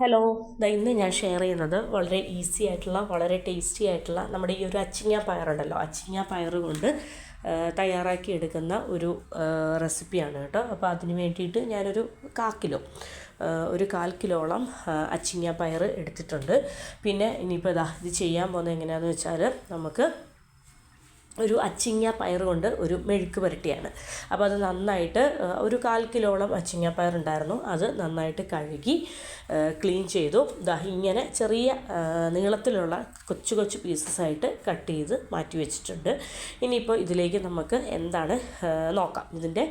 Hello ദാ ഇന്ന് ഞാൻ ഷെയർ ചെയ്യുന്നത് വളരെ ഈസി ആയിട്ടുള്ള വളരെ ടേസ്റ്റി ആയിട്ടുള്ള നമ്മുടെ ഈ ഒരു അച്ചിങ്ങ പയറുണ്ടല്ലോ അച്ചിങ്ങ പയർ കൊണ്ട് തയ്യാറാക്കി എടുക്കുന്ന ഒരു റെസിപ്പിയാണ് കേട്ടോ. അപ്പോൾ അതിന് വേണ്ടിയിട്ട് ഞാനൊരു കാ കിലോ ഒരു കാൽ കിലോളം അച്ചിങ്ങ പയർ എടുത്തിട്ടുണ്ട്. പിന്നെ ഇനിയിപ്പോൾ ഇതാ ഇത് ചെയ്യാൻ പോകുന്നത് എങ്ങനെയാണെന്ന് വെച്ചാൽ നമുക്ക് ഒരു അച്ചിങ്ങ പയർ കൊണ്ട് ഒരു മെഴുക്ക് പുരട്ടിയാണ്. അപ്പോൾ അത് നന്നായിട്ട് ഒരു കാൽ കിലോളം അച്ചിങ്ങ പയർ ഉണ്ടായിരുന്നു. അത് നന്നായിട്ട് കഴുകി ക്ലീൻ ചെയ്തു. ഇങ്ങനെ ചെറിയ നീളത്തിലുള്ള കൊച്ചു കൊച്ചു പീസസ് ആയിട്ട് കട്ട് ചെയ്ത് മാറ്റി വെച്ചിട്ടുണ്ട്. ഇനിയിപ്പോൾ ഇതിലേക്ക് നമുക്ക് എന്താണ് നോക്കാം. ഇതിന്റെ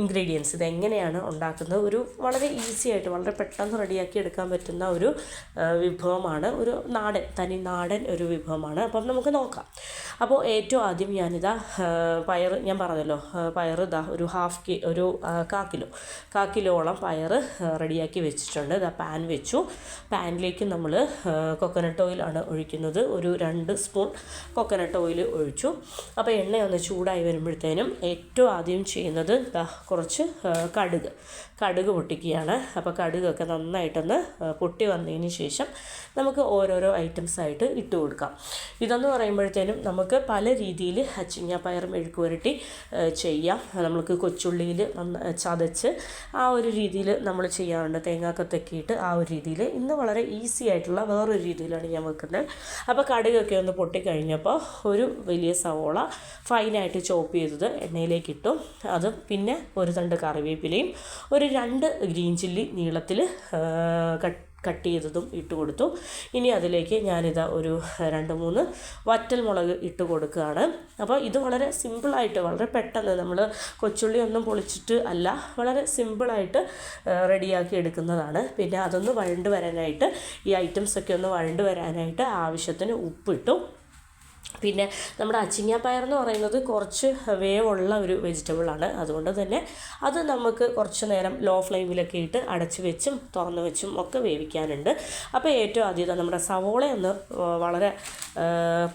ഇൻഗ്രീഡിയൻസ് ഇത് എങ്ങനെയാണ് ഉണ്ടാക്കുന്നത്? ഒരു വളരെ ഈസി ആയിട്ട് വളരെ പെട്ടെന്ന് റെഡിയാക്കി എടുക്കാൻ പറ്റുന്ന ഒരു വിഭവമാണ്. ഒരു നാടൻ തനി നാടൻ ഒരു വിഭവമാണ്. അപ്പം നമുക്ക് നോക്കാം. അപ്പോൾ ഏറ്റവും ആദ്യം ഞാനിതാ പയർ ഞാൻ പറഞ്ഞല്ലോ പയർ ഇതാ ഒരു ഹാഫ് കി ഒരു കാ കിലോ കാ കിലോളം പയർ റെഡിയാക്കി വെച്ചിട്ടുണ്ട്. ഇതാ പാൻ വെച്ചു. പാനിലേക്ക് നമ്മൾ കൊക്കനട്ട് ഓയിലാണ് ഒഴിക്കുന്നത്. ഒരു രണ്ട് സ്പൂൺ കൊക്കനട്ട് ഓയിൽ ഒഴിച്ചു. അപ്പോൾ എണ്ണ ഒന്ന് ചൂടായി വരുമ്പോഴത്തേനും ഏറ്റവും ആദ്യം ചെയ്യുന്നത് ഇതാ കുറച്ച് കടുക് കടുക് പൊട്ടിക്കുകയാണ്. അപ്പോൾ കടുകൊക്കെ നന്നായിട്ടൊന്ന് പൊട്ടി വന്നതിന് ശേഷം നമുക്ക് ഓരോരോ ഐറ്റംസ് ആയിട്ട് ഇട്ട് കൊടുക്കാം. ഇതെന്ന് പറയുമ്പോഴത്തേനും നമുക്ക് പല രീതിയിൽ അച്ചിങ്ങാപ്പയർ മെഴുക്ക് പുരട്ടി ചെയ്യാം. നമ്മൾക്ക് കൊച്ചുള്ളിയിൽ ചതച്ച് ആ ഒരു രീതിയിൽ നമ്മൾ ചെയ്യാറുണ്ട്. തേങ്ങാക്ക തെക്കിയിട്ട് ആ ഒരു രീതിയിൽ. ഇന്ന് വളരെ ഈസി ആയിട്ടുള്ള വേറൊരു രീതിയിലാണ് ഞാൻ വെക്കുന്നത്. അപ്പോൾ കടുകൊക്കെ ഒന്ന് പൊട്ടിക്കഴിഞ്ഞപ്പോൾ ഒരു വലിയ സവോള ഫൈനായിട്ട് ചോപ്പ് ചെയ്തത് എണ്ണയിലേക്ക് ഇട്ടു അത് പിന്നെ ഒരു തണ്ട് കറിവേപ്പിലയും ഒരു രണ്ട് ഗ്രീൻ ചില്ലി നീളത്തിൽ കട്ട് കട്ട് ചെയ്തതും ഇട്ട് കൊടുത്തു. ഇനി അതിലേക്ക് ഞാനിതാ ഒരു രണ്ട് മൂന്ന് വറ്റൽ മുളക് ഇട്ട് കൊടുക്കുകയാണ്. അപ്പോൾ ഇത് വളരെ സിമ്പിളായിട്ട് വളരെ പെട്ടെന്ന് നമ്മൾ കൊച്ചുള്ളി ഒന്നും പൊളിച്ചിട്ട് അല്ല വളരെ സിമ്പിളായിട്ട് റെഡിയാക്കി എടുക്കുന്നതാണ്. പിന്നെ അതൊന്ന് വഴണ്ട് വരാനായിട്ട് ഈ ഐറ്റംസൊക്കെ ഒന്ന് വഴണ്ട് വരാനായിട്ട് ആവശ്യത്തിന് ഉപ്പിട്ടു. പിന്നെ നമ്മുടെ അച്ചിങ്ങാപ്പയർ എന്ന് പറയുന്നത് കുറച്ച് വേവുള്ള ഒരു വെജിറ്റബിളാണ് അതുകൊണ്ട് തന്നെ അത് നമുക്ക് കുറച്ച് നേരം ലോ ഫ്ലെയിമിലൊക്കെ ഇട്ട് അടച്ച് വെച്ചും തുറന്ന് വെച്ചും ഒക്കെ വേവിക്കാനുണ്ട്. അപ്പോൾ ഏറ്റവും ആദ്യം നമ്മുടെ സവോള ഒന്ന് വളരെ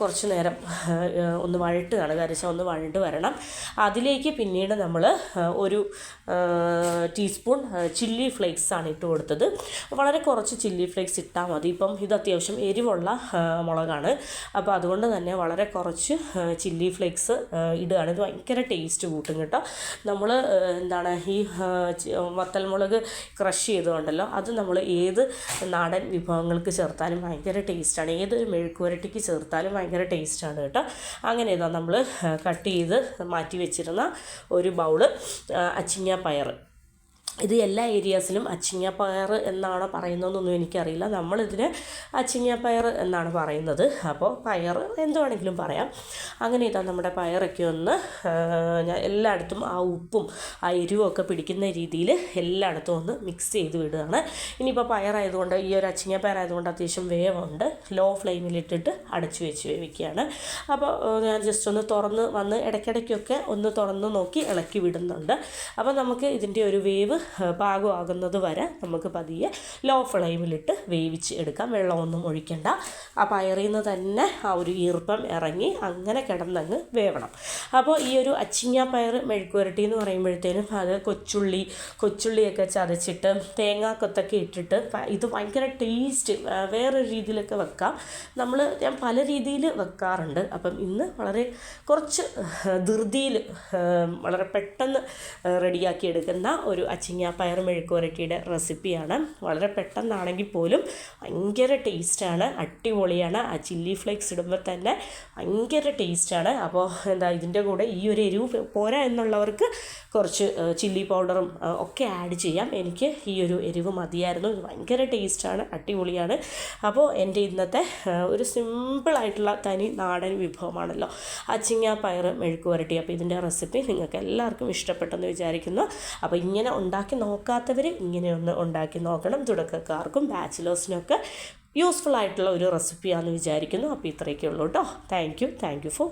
കുറച്ച് നേരം ഒന്ന് വഴട്ടുകയാണ്. കരച്ച ഒന്ന് വഴണ്ട് വരണം. അതിലേക്ക് പിന്നീട് നമ്മൾ ഒരു ടീസ്പൂൺ ചില്ലി ഫ്ലേക്സ് ആണ് ഇട്ട് കൊടുത്തത്. വളരെ കുറച്ച് ചില്ലി ഫ്ലേക്സ് ഇട്ടാൽ മതി. ഇപ്പം ഇത് അത്യാവശ്യം എരിവുള്ള മുളകാണ്. അപ്പോൾ അതുകൊണ്ട് തന്നെ വളരെ കുറച്ച് ചില്ലി ഫ്ലേക്സ് ഇടുകയാണ്. ഇത് ഭയങ്കര ടേസ്റ്റ് കൂട്ടും കേട്ടോ. നമ്മൾ എന്താണ് ഈ വത്തൽമുളക് ക്രഷ് ചെയ്തുകൊണ്ടല്ലോ അത് നമ്മൾ ഏത് നാടൻ വിഭവങ്ങൾക്ക് ചേർത്താലും ഭയങ്കര ടേസ്റ്റാണ് ഏതൊരു മെഴുക്കുവരട്ടിക്ക് ചേർത്താലും ഭയങ്കര ടേസ്റ്റാണ് കേട്ടോ. അങ്ങനെ ഇതാ നമ്മൾ കട്ട് ചെയ്ത് മാറ്റി വെച്ചിരുന്ന ഒരു ബൗൾ അച്ചിങ്ങ പയർ ഇത് എല്ലാ ഏരിയാസിലും അച്ചിങ്ങപ്പയർ എന്നാണ് പറയുന്നതെന്നൊന്നും എനിക്കറിയില്ല. നമ്മളിതിന് അച്ചിങ്ങപ്പയർ എന്നാണ് പറയുന്നത്. അപ്പോൾ പയർ എന്ത് വേണമെങ്കിലും പറയാം. അങ്ങനെ ഇതാ നമ്മുടെ പയറൊക്കെ ഒന്ന് ഞാൻ എല്ലായിടത്തും ആ ഉപ്പും ആ എരിവും പിടിക്കുന്ന രീതിയിൽ എല്ലായിടത്തും ഒന്ന് മിക്സ് ചെയ്ത് വിടുകയാണ്. ഇനിയിപ്പോൾ പയറായതുകൊണ്ട് ഈ ഒരു അച്ചിങ്ങപ്പയർ ആയതുകൊണ്ട് അത്യാവശ്യം വേവുണ്ട്. ലോ ഫ്ലെയിമിലിട്ടിട്ട് അടച്ചു വെച്ച് വേവിക്കുകയാണ്. അപ്പോൾ ഞാൻ ജസ്റ്റ് ഒന്ന് തുറന്ന് വന്ന് ഇടയ്ക്കിടയ്ക്കൊക്കെ ഒന്ന് തുറന്ന് നോക്കി ഇളക്കി വിടുന്നുണ്ട്. അപ്പോൾ നമുക്ക് ഇതിന്റെ ഒരു വേവ് പാകമാകുന്നത് വരെ നമുക്ക് പതിയെ ലോ ഫ്ലെയിമിലിട്ട് വേവിച്ച് എടുക്കാം. വെള്ളമൊന്നും ഒഴിക്കണ്ട. ആ പയറിൽ നിന്ന് തന്നെ ആ ഒരു ഈർപ്പം ഇറങ്ങി അങ്ങനെ കിടന്നങ്ങ് വേവണം. അപ്പോൾ ഈ ഒരു അച്ചിങ്ങ പയർ മെഴുക്കുവരട്ടി എന്ന് പറയുമ്പോഴത്തേനും അത് കൊച്ചുള്ളി കൊച്ചുള്ളിയൊക്കെ ചതച്ചിട്ട് തേങ്ങാക്കൊത്തൊക്കെ ഇട്ടിട്ട് ഇത് ഭയങ്കര ടേസ്റ്റ് വേറൊരു രീതിയിലൊക്കെ വെക്കാം. നമ്മൾ ഞാൻ പല രീതിയിൽ വെക്കാറുണ്ട്. അപ്പം ഇന്ന് വളരെ കുറച്ച് ധൃതിയിൽ വളരെ പെട്ടെന്ന് റെഡിയാക്കി എടുക്കുന്ന ഒരു അച്ചിങ്ങ പയർ മെഴുക്കുവരട്ടിയുടെ റെസിപ്പിയാണ്. വളരെ പെട്ടെന്നാണെങ്കിൽ പോലും ഭയങ്കര ടേസ്റ്റാണ്. അടിപൊളിയാണ്. ആ ചില്ലി ഫ്ലേക്സ് ഇടുമ്പോൾ തന്നെ ഭയങ്കര ടേസ്റ്റാണ്. അപ്പോൾ എന്താ ഇതിന്റെ കൂടെ ഈ ഒരു എരിവ് പോരാ എന്നുള്ളവർക്ക് കുറച്ച് ചില്ലി പൗഡറും ഒക്കെ ആഡ് ചെയ്യാം. എനിക്ക് ഈ ഒരു എരിവ് മതിയായിരുന്നു. ഇത് ഭയങ്കര ടേസ്റ്റാണ് അടിപൊളിയാണ്. അപ്പോൾ എന്റെ ഇന്നത്തെ ഒരു സിമ്പിളായിട്ടുള്ള തനി നാടൻ വിഭവമാണല്ലോ. അച്ചിങ്ങ പയർ മെഴുക്ക് വരട്ടി. അപ്പോൾ ഇതിന്റെ റെസിപ്പി നിങ്ങൾക്ക് എല്ലാവർക്കും ഇഷ്ടപ്പെട്ടെന്ന് വിചാരിക്കുന്നു. അപ്പോൾ ഇങ്ങനെ ഉണ്ടാക്കി നോക്കാത്തവർ ഇങ്ങനെയൊന്ന് ഉണ്ടാക്കി നോക്കണം. തുടക്കക്കാർക്കും ബാച്ചിലേഴ്സിനൊക്കെ യൂസ്ഫുൾ ആയിട്ടുള്ള ഒരു റെസിപ്പിയാണെന്ന് വിചാരിക്കുന്നു. അപ്പോൾ ഇത്രയൊക്കെ ഉള്ളൂ കേട്ടോ thank you thank you for